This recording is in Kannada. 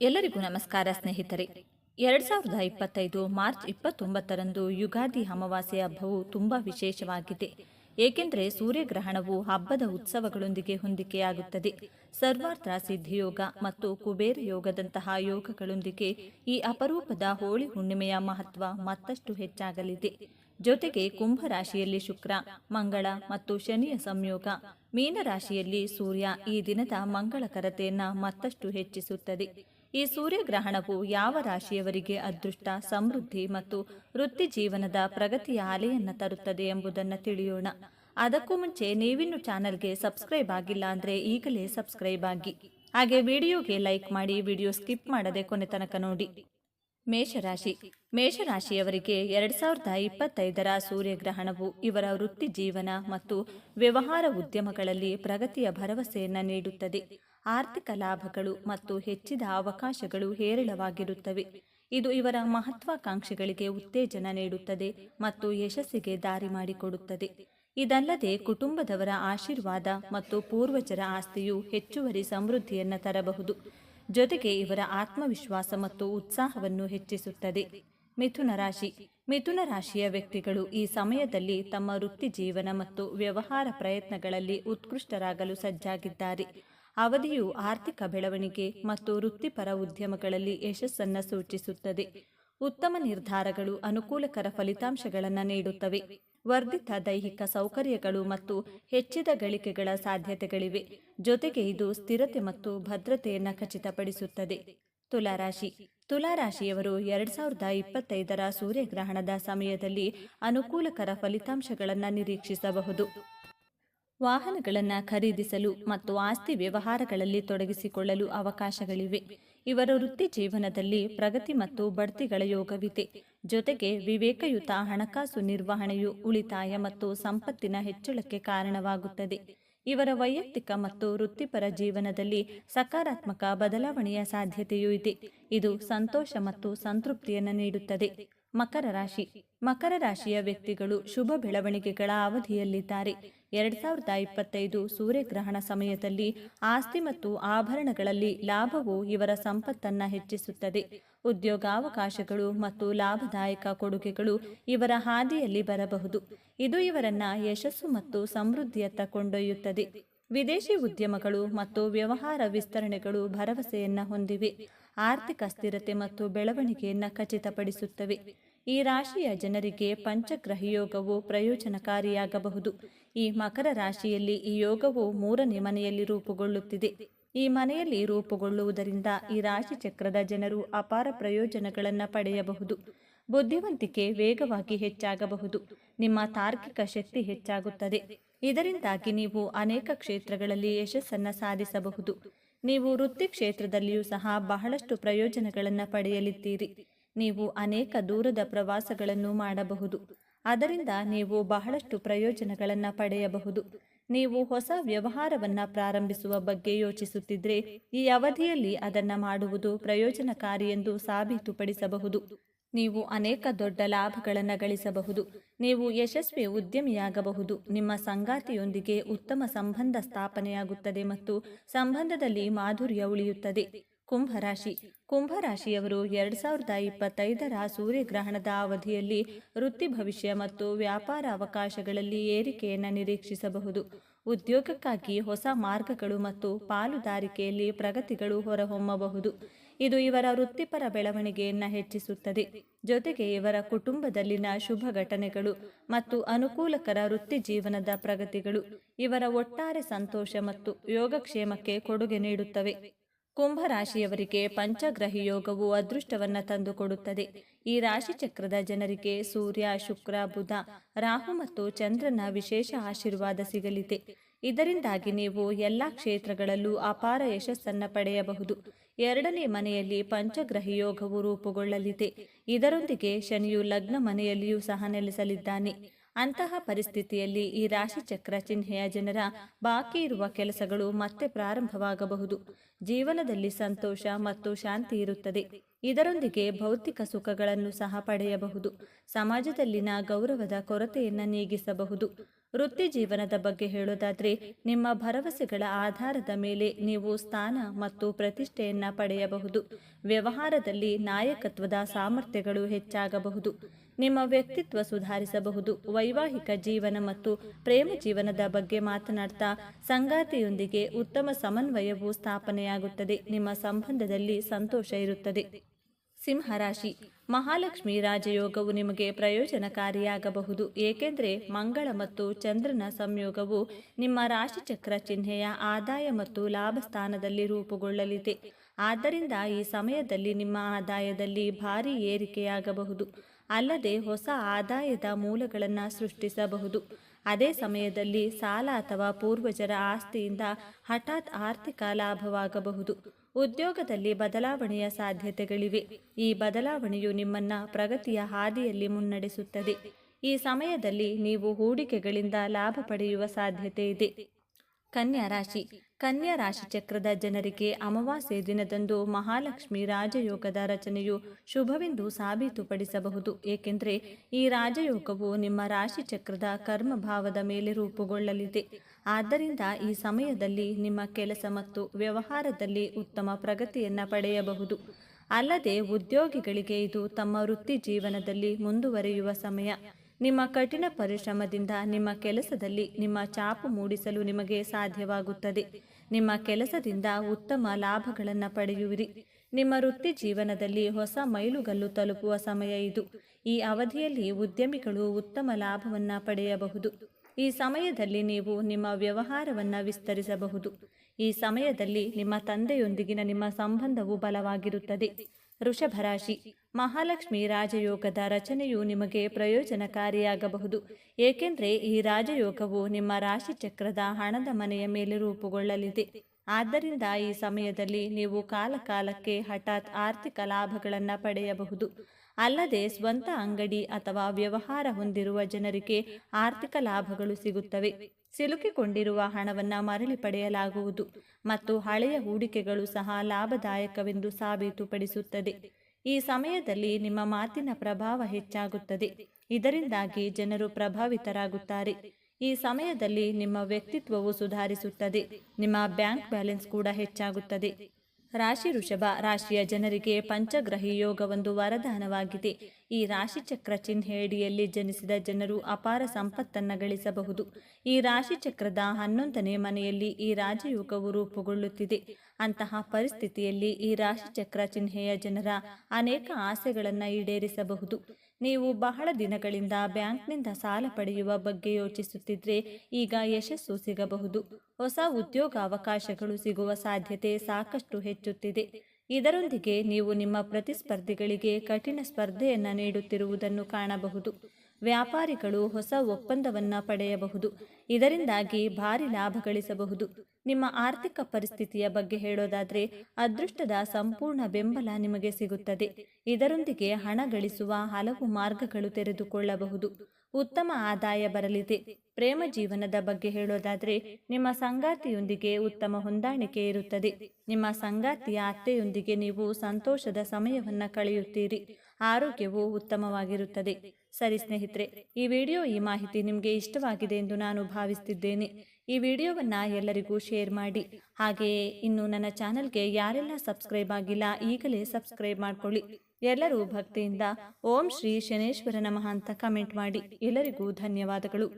ಎಲ್ಲರಿಗೂ ನಮಸ್ಕಾರ ಸ್ನೇಹಿತರೆ. ಎರಡ್ ಸಾವಿರದ ಇಪ್ಪತ್ತೈದು ಮಾರ್ಚ್ ಇಪ್ಪತ್ತೊಂಬತ್ತರಂದು ಯುಗಾದಿ ಅಮಾವಾಸ್ಯೆ ಹಬ್ಬವು ತುಂಬಾ ವಿಶೇಷವಾಗಿದೆ. ಏಕೆಂದರೆ ಸೂರ್ಯಗ್ರಹಣವು ಹಬ್ಬದ ಉತ್ಸವಗಳೊಂದಿಗೆ ಹೊಂದಿಕೆಯಾಗುತ್ತದೆ. ಸರ್ವಾರ್ಥ ಸಿದ್ಧಿಯೋಗ ಮತ್ತು ಕುಬೇರ ಯೋಗದಂತಹ ಯೋಗಗಳೊಂದಿಗೆ ಈ ಅಪರೂಪದ ಹೋಳಿ ಹುಣ್ಣಿಮೆಯ ಮಹತ್ವ ಮತ್ತಷ್ಟು ಹೆಚ್ಚಾಗಲಿದೆ. ಜೊತೆಗೆ ಕುಂಭರಾಶಿಯಲ್ಲಿ ಶುಕ್ರ, ಮಂಗಳ ಮತ್ತು ಶನಿಯ ಸಂಯೋಗ ಮೀನರಾಶಿಯಲ್ಲಿ ಸೂರ್ಯ ಈ ದಿನದ ಮಂಗಳಕರತೆಯನ್ನು ಮತ್ತಷ್ಟು ಹೆಚ್ಚಿಸುತ್ತದೆ. ಈ ಸೂರ್ಯಗ್ರಹಣವು ಯಾವ ರಾಶಿಯವರಿಗೆ ಅದೃಷ್ಟ, ಸಮೃದ್ಧಿ ಮತ್ತು ವೃತ್ತಿ ಜೀವನದ ಪ್ರಗತಿಯ ಅಲೆಯನ್ನು ತರುತ್ತದೆ ಎಂಬುದನ್ನು ತಿಳಿಯೋಣ. ಅದಕ್ಕೂ ಮುಂಚೆ ನೀವಿನ್ನು ಚಾನಲ್ಗೆ ಸಬ್ಸ್ಕ್ರೈಬ್ ಆಗಿಲ್ಲ ಅಂದರೆ ಈಗಲೇ ಸಬ್ಸ್ಕ್ರೈಬ್ ಆಗಿ. ಹಾಗೆ ವಿಡಿಯೋಗೆ ಲೈಕ್ ಮಾಡಿ ವಿಡಿಯೋ ಸ್ಕಿಪ್ ಮಾಡದೆ ಕೊನೆ ತನಕ ನೋಡಿ. ಮೇಷರಾಶಿ. ಮೇಷರಾಶಿಯವರಿಗೆ ಎರಡ್ ಸಾವಿರದ ಇಪ್ಪತ್ತೈದರ ಸೂರ್ಯಗ್ರಹಣವು ಇವರ ವೃತ್ತಿ ಜೀವನ ಮತ್ತು ವ್ಯವಹಾರ ಉದ್ಯಮಗಳಲ್ಲಿ ಪ್ರಗತಿಯ ಭರವಸೆಯನ್ನು ನೀಡುತ್ತದೆ. ಆರ್ಥಿಕ ಲಾಭಗಳು ಮತ್ತು ಹೆಚ್ಚಿದ ಅವಕಾಶಗಳು ಹೇರಳವಾಗಿರುತ್ತವೆ. ಇದು ಇವರ ಮಹತ್ವಾಕಾಂಕ್ಷೆಗಳಿಗೆ ಉತ್ತೇಜನ ನೀಡುತ್ತದೆ ಮತ್ತು ಯಶಸ್ಸಿಗೆ ದಾರಿ ಮಾಡಿಕೊಡುತ್ತದೆ. ಇದಲ್ಲದೆ ಕುಟುಂಬದವರ ಆಶೀರ್ವಾದ ಮತ್ತು ಪೂರ್ವಜರ ಆಸ್ತಿಯು ಹೆಚ್ಚುವರಿ ಸಮೃದ್ಧಿಯನ್ನು ತರಬಹುದು. ಜೊತೆಗೆ ಇವರ ಆತ್ಮವಿಶ್ವಾಸ ಮತ್ತು ಉತ್ಸಾಹವನ್ನು ಹೆಚ್ಚಿಸುತ್ತದೆ. ಮಿಥುನ ರಾಶಿ. ಮಿಥುನ ರಾಶಿಯ ವ್ಯಕ್ತಿಗಳು ಈ ಸಮಯದಲ್ಲಿ ತಮ್ಮ ವೃತ್ತಿ ಜೀವನ ಮತ್ತು ವ್ಯವಹಾರ ಪ್ರಯತ್ನಗಳಲ್ಲಿ ಉತ್ಕೃಷ್ಟರಾಗಲು ಸಜ್ಜಾಗಿದ್ದಾರೆ. ಅವಧಿಯು ಆರ್ಥಿಕ ಬೆಳವಣಿಗೆ ಮತ್ತು ವೃತ್ತಿಪರ ಉದ್ಯಮಗಳಲ್ಲಿ ಯಶಸ್ಸನ್ನು ಸೂಚಿಸುತ್ತದೆ. ಉತ್ತಮ ನಿರ್ಧಾರಗಳು ಅನುಕೂಲಕರ ಫಲಿತಾಂಶಗಳನ್ನು ನೀಡುತ್ತವೆ. ವರ್ಧಿತ ದೈಹಿಕ ಸೌಕರ್ಯಗಳು ಮತ್ತು ಹೆಚ್ಚಿದ ಗಳಿಕೆಗಳ ಸಾಧ್ಯತೆಗಳಿವೆ. ಜೊತೆಗೆ ಇದು ಸ್ಥಿರತೆ ಮತ್ತು ಭದ್ರತೆಯನ್ನು ಖಚಿತಪಡಿಸುತ್ತದೆ. ತುಲಾರಾಶಿ. ತುಲಾರಾಶಿಯವರು ಎರಡ್ ಸಾವಿರದ ಇಪ್ಪತ್ತೈದರ ಸೂರ್ಯಗ್ರಹಣದ ಸಮಯದಲ್ಲಿ ಅನುಕೂಲಕರ ಫಲಿತಾಂಶಗಳನ್ನು ನಿರೀಕ್ಷಿಸಬಹುದು. ವಾಹನಗಳನ್ನು ಖರೀದಿಸಲು ಮತ್ತು ಆಸ್ತಿ ವ್ಯವಹಾರಗಳಲ್ಲಿ ತೊಡಗಿಸಿಕೊಳ್ಳಲು ಅವಕಾಶಗಳಿವೆ. ಇವರ ವೃತ್ತಿ ಜೀವನದಲ್ಲಿ ಪ್ರಗತಿ ಮತ್ತು ಬಡ್ತಿಗಳ ಯೋಗವಿದೆ. ಜೊತೆಗೆ ವಿವೇಕಯುತ ಹಣಕಾಸು ನಿರ್ವಹಣೆಯು ಉಳಿತಾಯ ಮತ್ತು ಸಂಪತ್ತಿನ ಹೆಚ್ಚಳಕ್ಕೆ ಕಾರಣವಾಗುತ್ತದೆ. ಇವರ ವೈಯಕ್ತಿಕ ಮತ್ತು ವೃತ್ತಿಪರ ಜೀವನದಲ್ಲಿ ಸಕಾರಾತ್ಮಕ ಬದಲಾವಣೆಯ ಸಾಧ್ಯತೆಯೂ ಇದೆ. ಇದು ಸಂತೋಷ ಮತ್ತು ಸಂತೃಪ್ತಿಯನ್ನು ನೀಡುತ್ತದೆ. ಮಕರ ರಾಶಿ. ಮಕರ ರಾಶಿಯ ವ್ಯಕ್ತಿಗಳು ಶುಭ ಬೆಳವಣಿಗೆಗಳ ಅವಧಿಯಲ್ಲಿದ್ದಾರೆ. ಎರಡ್ ಸಾವಿರದ ಇಪ್ಪತ್ತೈದು ಸೂರ್ಯಗ್ರಹಣ ಸಮಯದಲ್ಲಿ ಆಸ್ತಿ ಮತ್ತು ಆಭರಣಗಳಲ್ಲಿ ಲಾಭವು ಇವರ ಸಂಪತ್ತನ್ನ ಹೆಚ್ಚಿಸುತ್ತದೆ. ಉದ್ಯೋಗಾವಕಾಶಗಳು ಮತ್ತು ಲಾಭದಾಯಕ ಕೊಡುಗೆಗಳು ಇವರ ಹಾದಿಯಲ್ಲಿ ಬರಬಹುದು. ಇದು ಇವರನ್ನ ಯಶಸ್ಸು ಮತ್ತು ಸಮೃದ್ಧಿಯತ್ತ ಕೊಂಡೊಯ್ಯುತ್ತದೆ. ವಿದೇಶಿ ಉದ್ಯಮಗಳು ಮತ್ತು ವ್ಯವಹಾರ ವಿಸ್ತರಣೆಗಳು ಭರವಸೆಯನ್ನ ಹೊಂದಿವೆ. ಆರ್ಥಿಕ ಸ್ಥಿರತೆ ಮತ್ತು ಬೆಳವಣಿಗೆಯನ್ನು ಖಚಿತಪಡಿಸುತ್ತವೆ. ಈ ರಾಶಿಯ ಜನರಿಗೆ ಪಂಚಗ್ರಹಯೋಗವು ಪ್ರಯೋಜನಕಾರಿಯಾಗಬಹುದು. ಈ ಮಕರ ರಾಶಿಯಲ್ಲಿ ಈ ಯೋಗವು ಮೂರನೇ ಮನೆಯಲ್ಲಿ ರೂಪುಗೊಳ್ಳುತ್ತಿದೆ. ಈ ಮನೆಯಲ್ಲಿ ರೂಪುಗೊಳ್ಳುವುದರಿಂದ ಈ ರಾಶಿ ಚಕ್ರದ ಜನರು ಅಪಾರ ಪ್ರಯೋಜನಗಳನ್ನು ಪಡೆಯಬಹುದು. ಬುದ್ಧಿವಂತಿಕೆ ವೇಗವಾಗಿ ಹೆಚ್ಚಾಗಬಹುದು. ನಿಮ್ಮ ತಾರ್ಕಿಕ ಶಕ್ತಿ ಹೆಚ್ಚಾಗುತ್ತದೆ. ಇದರಿಂದಾಗಿ ನೀವು ಅನೇಕ ಕ್ಷೇತ್ರಗಳಲ್ಲಿ ಯಶಸ್ಸನ್ನು ಸಾಧಿಸಬಹುದು. ನೀವು ವೃತ್ತಿ ಕ್ಷೇತ್ರದಲ್ಲಿಯೂ ಸಹ ಬಹಳಷ್ಟು ಪ್ರಯೋಜನಗಳನ್ನು ಪಡೆಯಲಿದ್ದೀರಿ. ನೀವು ಅನೇಕ ದೂರದ ಪ್ರವಾಸಗಳನ್ನು ಮಾಡಬಹುದು. ಅದರಿಂದ ನೀವು ಬಹಳಷ್ಟು ಪ್ರಯೋಜನಗಳನ್ನು ಪಡೆಯಬಹುದು. ನೀವು ಹೊಸ ವ್ಯವಹಾರವನ್ನು ಪ್ರಾರಂಭಿಸುವ ಬಗ್ಗೆ ಯೋಚಿಸುತ್ತಿದ್ದರೆ ಈ ಅವಧಿಯಲ್ಲಿ ಅದನ್ನು ಮಾಡುವುದು ಪ್ರಯೋಜನಕಾರಿ ಎಂದು ಸಾಬೀತುಪಡಿಸಬಹುದು. ನೀವು ಅನೇಕ ದೊಡ್ಡ ಲಾಭಗಳನ್ನು ಗಳಿಸಬಹುದು. ನೀವು ಯಶಸ್ವಿ ಉದ್ಯಮಿಯಾಗಬಹುದು. ನಿಮ್ಮ ಸಂಗಾತಿಯೊಂದಿಗೆ ಉತ್ತಮ ಸಂಬಂಧ ಸ್ಥಾಪನೆಯಾಗುತ್ತದೆ ಮತ್ತು ಸಂಬಂಧದಲ್ಲಿ ಮಾಧುರ್ಯ ಉಳಿಯುತ್ತದೆ. ಕುಂಭರಾಶಿ. ಕುಂಭರಾಶಿಯವರು ಎರಡ್ ಸಾವಿರದ ಇಪ್ಪತ್ತೈದರ ಸೂರ್ಯಗ್ರಹಣದ ಅವಧಿಯಲ್ಲಿ ವೃತ್ತಿ ಭವಿಷ್ಯ ಮತ್ತು ವ್ಯಾಪಾರ ಅವಕಾಶಗಳಲ್ಲಿ ಏರಿಕೆಯನ್ನು ನಿರೀಕ್ಷಿಸಬಹುದು. ಉದ್ಯೋಗಕ್ಕಾಗಿ ಹೊಸ ಮಾರ್ಗಗಳು ಮತ್ತು ಪಾಲುದಾರಿಕೆಯಲ್ಲಿ ಪ್ರಗತಿಗಳು ಹೊರಹೊಮ್ಮಬಹುದು. ಇದು ಇವರ ವೃತ್ತಿಪರ ಬೆಳವಣಿಗೆಯನ್ನು ಹೆಚ್ಚಿಸುತ್ತದೆ. ಜೊತೆಗೆ ಇವರ ಕುಟುಂಬದಲ್ಲಿನ ಶುಭ ಘಟನೆಗಳು ಮತ್ತು ಅನುಕೂಲಕರ ವೃತ್ತಿ ಜೀವನದ ಪ್ರಗತಿಗಳು ಇವರ ಒಟ್ಟಾರೆ ಸಂತೋಷ ಮತ್ತು ಯೋಗಕ್ಷೇಮಕ್ಕೆ ಕೊಡುಗೆ ನೀಡುತ್ತವೆ. ಕುಂಭರಾಶಿಯವರಿಗೆ ಪಂಚಗ್ರಹಿ ಯೋಗವು ಅದೃಷ್ಟವನ್ನು ತಂದುಕೊಡುತ್ತದೆ. ಈ ರಾಶಿ ಚಕ್ರದ ಜನರಿಗೆ ಸೂರ್ಯ, ಶುಕ್ರ, ಬುಧ, ರಾಹು ಮತ್ತು ಚಂದ್ರನ ವಿಶೇಷ ಆಶೀರ್ವಾದ ಸಿಗಲಿದೆ. ಇದರಿಂದಾಗಿ ನೀವು ಎಲ್ಲ ಕ್ಷೇತ್ರಗಳಲ್ಲೂ ಅಪಾರ ಯಶಸ್ಸನ್ನು ಪಡೆಯಬಹುದು. ಎರಡನೇ ಮನೆಯಲ್ಲಿ ಪಂಚಗ್ರಹಿ ಯೋಗವು ರೂಪುಗೊಳ್ಳಲಿದೆ. ಇದರೊಂದಿಗೆ ಶನಿಯು ಲಗ್ನ ಮನೆಯಲ್ಲಿಯೂ ಸಹ ನೆಲೆಸಲಿದ್ದಾನೆ. ಅಂತಹ ಪರಿಸ್ಥಿತಿಯಲ್ಲಿ ಈ ರಾಶಿ ಚಕ್ರ ಚಿಹ್ನೆಯ ಜನರ ಬಾಕಿ ಇರುವ ಕೆಲಸಗಳು ಮತ್ತೆ ಪ್ರಾರಂಭವಾಗಬಹುದು. ಜೀವನದಲ್ಲಿ ಸಂತೋಷ ಮತ್ತು ಶಾಂತಿ ಇರುತ್ತದೆ. ಇದರೊಂದಿಗೆ ಭೌತಿಕ ಸುಖಗಳನ್ನು ಸಹ ಪಡೆಯಬಹುದು. ಸಮಾಜದಲ್ಲಿನ ಗೌರವದ ಕೊರತೆಯನ್ನು ನೀಗಿಸಬಹುದು. ವೃತ್ತಿ ಜೀವನದ ಬಗ್ಗೆ ಹೇಳೋದಾದರೆ, ನಿಮ್ಮ ಭರವಸೆಗಳ ಆಧಾರದ ಮೇಲೆ ನೀವು ಸ್ಥಾನ ಮತ್ತು ಪ್ರತಿಷ್ಠೆಯನ್ನು ಪಡೆಯಬಹುದು. ವ್ಯವಹಾರದಲ್ಲಿ ನಾಯಕತ್ವದ ಸಾಮರ್ಥ್ಯಗಳು ಹೆಚ್ಚಾಗಬಹುದು. ನಿಮ್ಮ ವ್ಯಕ್ತಿತ್ವ ಸುಧಾರಿಸಬಹುದು. ವೈವಾಹಿಕ ಜೀವನ ಮತ್ತು ಪ್ರೇಮ ಜೀವನದ ಬಗ್ಗೆ ಮಾತನಾಡ್ತಾ, ಸಂಗಾತಿಯೊಂದಿಗೆ ಉತ್ತಮ ಸಮನ್ವಯವು ಸ್ಥಾಪನೆಯಾಗುತ್ತದೆ. ನಿಮ್ಮ ಸಂಬಂಧದಲ್ಲಿ ಸಂತೋಷ ಇರುತ್ತದೆ. ಸಿಂಹರಾಶಿ. ಮಹಾಲಕ್ಷ್ಮಿ ರಾಜಯೋಗವು ನಿಮಗೆ ಪ್ರಯೋಜನಕಾರಿಯಾಗಬಹುದು. ಏಕೆಂದರೆ ಮಂಗಳ ಮತ್ತು ಚಂದ್ರನ ಸಂಯೋಗವು ನಿಮ್ಮ ರಾಶಿಚಕ್ರ ಚಿಹ್ನೆಯ ಆದಾಯ ಮತ್ತು ಲಾಭ ಸ್ಥಾನದಲ್ಲಿ ರೂಪುಗೊಳ್ಳಲಿದೆ. ಆದ್ದರಿಂದ ಈ ಸಮಯದಲ್ಲಿ ನಿಮ್ಮ ಆದಾಯದಲ್ಲಿ ಭಾರಿ ಏರಿಕೆಯಾಗಬಹುದು. ಅಲ್ಲದೆ ಹೊಸ ಆದಾಯದ ಮೂಲಗಳನ್ನು ಸೃಷ್ಟಿಸಬಹುದು. ಅದೇ ಸಮಯದಲ್ಲಿ ಸಾಲ ಅಥವಾ ಪೂರ್ವಜರ ಆಸ್ತಿಯಿಂದ ಹಠಾತ್ ಆರ್ಥಿಕ ಲಾಭವಾಗಬಹುದು. ಉದ್ಯೋಗದಲ್ಲಿ ಬದಲಾವಣೆಯ ಸಾಧ್ಯತೆಗಳಿವೆ. ಈ ಬದಲಾವಣೆಯು ನಿಮ್ಮನ್ನ ಪ್ರಗತಿಯ ಹಾದಿಯಲ್ಲಿ ಮುನ್ನಡೆಸುತ್ತದೆ. ಈ ಸಮಯದಲ್ಲಿ ನೀವು ಹೂಡಿಕೆಗಳಿಂದ ಲಾಭ ಪಡೆಯುವ ಸಾಧ್ಯತೆ ಇದೆ. ಕನ್ಯಾ ರಾಶಿ. ಕನ್ಯಾ ರಾಶಿ ಚಕ್ರದ ಜನರಿಗೆ ಅಮಾವಾಸ್ಯೆ ದಿನದಂದು ಮಹಾಲಕ್ಷ್ಮಿ ರಾಜಯೋಗದ ರಚನೆಯು ಶುಭವೆಂದು ಸಾಬೀತುಪಡಿಸಬಹುದು. ಏಕೆಂದರೆ ಈ ರಾಜಯೋಗವು ನಿಮ್ಮ ರಾಶಿ ಚಕ್ರದ ಕರ್ಮಭಾವದ ಮೇಲೆ ರೂಪುಗೊಳ್ಳಲಿದೆ. ಆದ್ದರಿಂದ ಈ ಸಮಯದಲ್ಲಿ ನಿಮ್ಮ ಕೆಲಸ ಮತ್ತು ವ್ಯವಹಾರದಲ್ಲಿ ಉತ್ತಮ ಪ್ರಗತಿಯನ್ನು ಪಡೆಯಬಹುದು. ಅಲ್ಲದೆ ಉದ್ಯೋಗಿಗಳಿಗೆ ಇದು ತಮ್ಮ ವೃತ್ತಿ ಜೀವನದಲ್ಲಿ ಮುಂದುವರಿಯುವ ಸಮಯ. ನಿಮ್ಮ ಕಠಿಣ ಪರಿಶ್ರಮದಿಂದ ನಿಮ್ಮ ಕೆಲಸದಲ್ಲಿ ನಿಮ್ಮ ಚಾಪು ಮೂಡಿಸಲು ನಿಮಗೆ ಸಾಧ್ಯವಾಗುತ್ತದೆ. ನಿಮ್ಮ ಕೆಲಸದಿಂದ ಉತ್ತಮ ಲಾಭಗಳನ್ನು ಪಡೆಯುವಿರಿ. ನಿಮ್ಮ ವೃತ್ತಿ ಜೀವನದಲ್ಲಿ ಹೊಸ ಮೈಲುಗಲ್ಲು ತಲುಪುವ ಸಮಯ ಇದು. ಈ ಅವಧಿಯಲ್ಲಿ ಉದ್ಯಮಿಗಳು ಉತ್ತಮ ಲಾಭವನ್ನು ಪಡೆಯಬಹುದು. ಈ ಸಮಯದಲ್ಲಿ ನೀವು ನಿಮ್ಮ ವ್ಯವಹಾರವನ್ನು ವಿಸ್ತರಿಸಬಹುದು. ಈ ಸಮಯದಲ್ಲಿ ನಿಮ್ಮ ತಂದೆಯೊಂದಿಗಿನ ನಿಮ್ಮ ಸಂಬಂಧವು ಬಲವಾಗಿರುತ್ತದೆ. ವೃಷಭ ರಾಶಿ ಮಹಾಲಕ್ಷ್ಮಿ ರಾಜಯೋಗದ ರಚನೆಯು ನಿಮಗೆ ಪ್ರಯೋಜನಕಾರಿಯಾಗಬಹುದು. ಏಕೆಂದರೆ ಈ ರಾಜಯೋಗವು ನಿಮ್ಮ ರಾಶಿಚಕ್ರದ ಹಣದ ಮನೆಯ ಮೇಲೆ ರೂಪುಗೊಳ್ಳಲಿದೆ. ಆದ್ದರಿಂದ ಈ ಸಮಯದಲ್ಲಿ ನೀವು ಕಾಲಕಾಲಕ್ಕೆ ಹಠಾತ್ ಆರ್ಥಿಕ ಲಾಭಗಳನ್ನು ಪಡೆಯಬಹುದು. ಅಲ್ಲದೆ ಸ್ವಂತ ಅಂಗಡಿ ಅಥವಾ ವ್ಯವಹಾರ ಹೊಂದಿರುವ ಜನರಿಗೆ ಆರ್ಥಿಕ ಲಾಭಗಳು ಸಿಗುತ್ತವೆ. ಸಿಲುಕಿಕೊಂಡಿರುವ ಹಣವನ್ನು ಮರಳಿ ಪಡೆಯಲಾಗುವುದು. ಮತ್ತು ಹಳೆಯ ಹೂಡಿಕೆಗಳು ಸಹ ಲಾಭದಾಯಕವೆಂದು ಸಾಬೀತುಪಡಿಸುತ್ತದೆ. ಈ ಸಮಯದಲ್ಲಿ ನಿಮ್ಮ ಮಾತಿನ ಪ್ರಭಾವ ಹೆಚ್ಚಾಗುತ್ತದೆ. ಇದರಿಂದಾಗಿ ಜನರು ಪ್ರಭಾವಿತರಾಗುತ್ತಾರೆ. ಈ ಸಮಯದಲ್ಲಿ ನಿಮ್ಮ ವ್ಯಕ್ತಿತ್ವವು ಸುಧಾರಿಸುತ್ತದೆ. ನಿಮ್ಮ ಬ್ಯಾಂಕ್ ಬ್ಯಾಲೆನ್ಸ್ ಕೂಡ ಹೆಚ್ಚಾಗುತ್ತದೆ. ರಾಶಿ ಋಷಭ ರಾಶಿಯ ಜನರಿಗೆ ಪಂಚಗ್ರಹಿ ಯೋಗ ಒಂದು ವರದಾನವಾಗಿದೆ. ಈ ರಾಶಿಚಕ್ರ ಚಿಹ್ನೆಯಡಿಯಲ್ಲಿ ಜನಿಸಿದ ಜನರು ಅಪಾರ ಸಂಪತ್ತನ್ನು ಗಳಿಸಬಹುದು. ಈ ರಾಶಿಚಕ್ರದ ಹನ್ನೊಂದನೇ ಮನೆಯಲ್ಲಿ ಈ ರಾಜಯೋಗವು ರೂಪುಗೊಳ್ಳುತ್ತಿದೆ. ಅಂತಹ ಪರಿಸ್ಥಿತಿಯಲ್ಲಿ ಈ ರಾಶಿಚಕ್ರ ಚಿಹ್ನೆಯ ಜನರ ಅನೇಕ ಆಸೆಗಳನ್ನು ಈಡೇರಿಸಬಹುದು. ನೀವು ಬಹಳ ದಿನಗಳಿಂದ ಬ್ಯಾಂಕ್ನಿಂದ ಸಾಲ ಪಡೆಯುವ ಬಗ್ಗೆ ಯೋಚಿಸುತ್ತಿದ್ರೆ ಈಗ ಯಶಸ್ಸು ಸಿಗಬಹುದು. ಹೊಸ ಉದ್ಯೋಗ ಅವಕಾಶಗಳು ಸಿಗುವ ಸಾಧ್ಯತೆ ಸಾಕಷ್ಟು ಹೆಚ್ಚುತ್ತಿದೆ. ಇದರೊಂದಿಗೆ ನೀವು ನಿಮ್ಮ ಪ್ರತಿಸ್ಪರ್ಧಿಗಳಿಗೆ ಕಠಿಣ ಸ್ಪರ್ಧೆಯನ್ನು ನೀಡುತ್ತಿರುವುದನ್ನು ಕಾಣಬಹುದು. ವ್ಯಾಪಾರಿಗಳು ಹೊಸ ಒಪ್ಪಂದವನ್ನು ಪಡೆಯಬಹುದು. ಇದರಿಂದಾಗಿ ಭಾರಿ ಲಾಭ ಗಳಿಸಬಹುದು. ನಿಮ್ಮ ಆರ್ಥಿಕ ಪರಿಸ್ಥಿತಿಯ ಬಗ್ಗೆ ಹೇಳೋದಾದ್ರೆ, ಅದೃಷ್ಟದ ಸಂಪೂರ್ಣ ಬೆಂಬಲ ನಿಮಗೆ ಸಿಗುತ್ತದೆ. ಇದರೊಂದಿಗೆ ಹಣ ಗಳಿಸುವ ಹಲವು ಮಾರ್ಗಗಳು ತೆರೆದುಕೊಳ್ಳಬಹುದು. ಉತ್ತಮ ಆದಾಯ ಬರಲಿದೆ. ಪ್ರೇಮ ಜೀವನದ ಬಗ್ಗೆ ಹೇಳೋದಾದ್ರೆ, ನಿಮ್ಮ ಸಂಗಾತಿಯೊಂದಿಗೆ ಉತ್ತಮ ಹೊಂದಾಣಿಕೆ ಇರುತ್ತದೆ. ನಿಮ್ಮ ಸಂಗಾತಿಯ ಅತ್ತೆಯೊಂದಿಗೆ ನೀವು ಸಂತೋಷದ ಸಮಯವನ್ನು ಕಳೆಯುತ್ತೀರಿ. ಆರೋಗ್ಯವು ಉತ್ತಮವಾಗಿರುತ್ತದೆ. ಸರಿ ಸ್ನೇಹಿತರೆ, ಈ ವಿಡಿಯೋ ಈ ಮಾಹಿತಿ ನಿಮಗೆ ಇಷ್ಟವಾಗಿದೆ ಎಂದು ನಾನು ಭಾವಿಸುತ್ತಿದ್ದೇನೆ ಈ ವಿಡಿಯೋವನ್ನು ಎಲ್ಲರಿಗೂ ಶೇರ್ ಮಾಡಿ. ಹಾಗೆಯೇ ಇನ್ನು ನನ್ನ ಚಾನಲ್ಗೆ ಯಾರೆಲ್ಲ ಸಬ್ಸ್ಕ್ರೈಬ್ ಆಗಿಲ್ಲ, ಈಗಲೇ ಸಬ್ಸ್ಕ್ರೈಬ್ ಮಾಡ್ಕೊಳ್ಳಿ. ಎಲ್ಲರೂ ಭಕ್ತಿಯಿಂದ ಓಂ ಶ್ರೀ ಶನೇಶ್ವರ ನಮಃ ಅಂತ ಕಮೆಂಟ್ ಮಾಡಿ. ಎಲ್ಲರಿಗೂ ಧನ್ಯವಾದಗಳು.